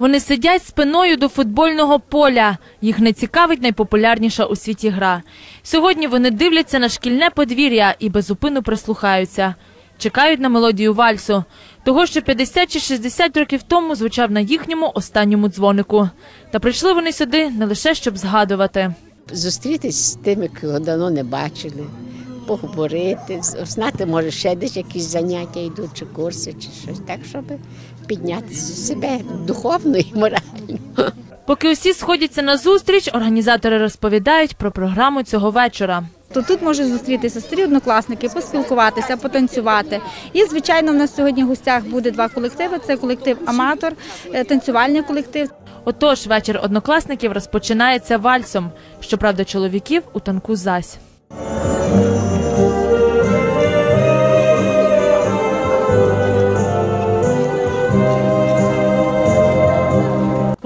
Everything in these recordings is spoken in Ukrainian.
Вони сидять спиною до футбольного поля. Їх не цікавить найпопулярніша у світі гра. Сьогодні вони дивляться на шкільне подвір'я і безупину прислухаються. Чекають на мелодію вальсу, того, що 50 чи 60 років тому звучав на їхньому останньому дзвонику. Та прийшли вони сюди не лише щоб згадувати. зустрітись з тими, кого давно не бачили, поговорити, знати, може, ще десь якісь заняття йдуть, чи курси, чи щось, так, щоб підняти себе духовно і морально. Поки усі сходяться на зустріч, організатори розповідають про програму цього вечора. То тут можуть зустрітися старі однокласники, поспілкуватися, потанцювати. І звичайно, в нас сьогодні в гостях буде два колективи: це колектив Аматор, е, танцювальний колектив. Отож, вечір однокласників розпочинається вальсом. Щоправда, чоловіків у танку зась.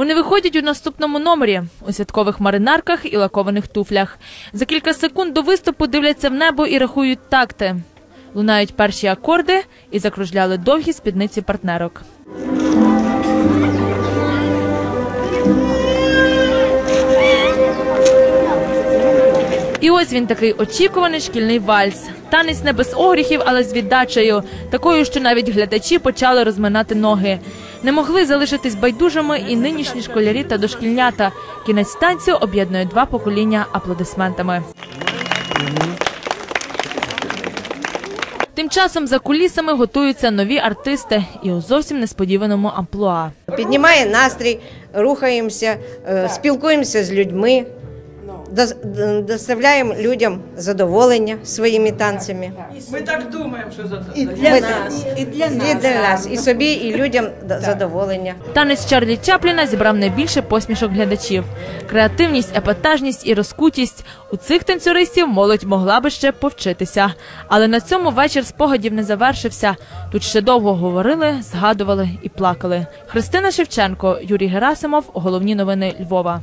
Вони виходять у наступному номері у святкових маринарках і лакованих туфлях. За кілька секунд до виступу дивляться в небо і рахують такти. Лунають перші акорди і закружляли довгі спідниці партнерок. І ось він такий очікуваний шкільний вальс. Танець не без огріхів, але з віддачею, такою, що навіть глядачі почали розминати ноги. Не могли залишитись байдужими і нинішні школярі та дошкільнята. Кінець танцю об'єднує два покоління аплодисментами. Тим часом за кулісами готуються нові артисти і у зовсім несподіваному амплуа. Піднімає настрій, рухаємося, е, спілкуємося з людьми, доставляємо людям задоволення своїми танцями. Ми так думаємо, що за І для нас, і для нас, і, для нас, і собі, і людям задоволення. Танець Чарлі Чапліна зібрав найбільше посмішок глядачів. Креативність, епатажність і розкутість у цих танцюристів молодь могла би ще повчитися. Але на цьому вечір спогадів не завершився. Тут ще довго говорили, згадували і плакали. Христина Шевченко, Юрій Герасимов. Головні новини Львова.